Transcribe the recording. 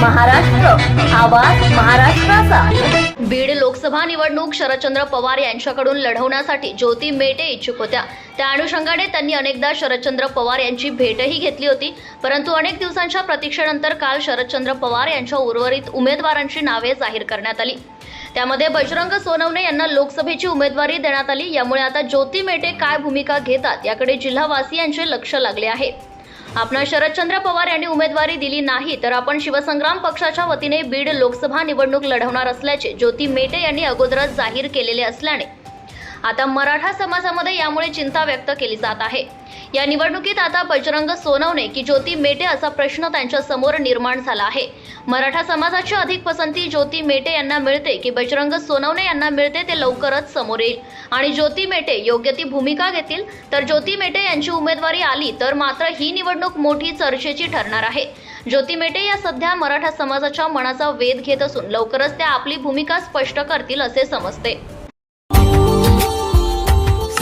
महाराष्ट्र आवाज महाराष्ट्राचा. बीड लोकसभा निवडणूक शरदचंद्र पवार यांच्याकडून लढवण्यासाठी ज्योती मेटे इच्छुक होत्या. त्या अनुषंगाने त्यांनी अनेकदा शरदचंद्र पवार यांची भेटही घेतली होती. परंतु अनेक दिवसांच्या प्रतीक्षेनंतर काल शरदचंद्र पवार यांच्या उर्वरित उमेदवारांची नावे जाहीर करण्यात आली. त्यामध्ये बजरंग सोनवणे यांना लोकसभेची उमेदवारी देण्यात आली. यामुळे आता ज्योती मेटे काय भूमिका घेतात याकडे जिल्हावासियांचे लक्ष लागले आहे. आपण शरदचंद्र पवार यांनी उमेदवारी दिली नाही तर आपण शिवसंग्राम पक्षाच्या वतीने बीड लोकसभा निवडणूक लढवणार असल्याचे ज्योती मेटे यांनी अगोदरच जाहीर केलेले असल्याने आता मराठा समाजामध्ये यामुळे चिंता व्यक्त केली जात आहे. या निवडणुकीत आता बजरंग सोनवणे की ज्योती मेटे असा प्रश्न त्यांच्यासमोर निर्माण झाला आहे. मराठा समाजाची अधिक पसंती ज्योती मेटे यांना मिळते की बजरंग सोनवणे यांना मिळते ते लवकरच समोर येईल. आणि ज्योती मेटे योग्य ती भूमिका घेतील तर ज्योती मेटे यांची उमेदवारी आली तर मात्र ही निवडणूक मोठी चर्चेची ठरणार आहे. ज्योती मेटे या सध्या मराठा समाजाच्या मनाचा वेध घेत असून लवकरच त्या आपली भूमिका स्पष्ट करतील असे समजते.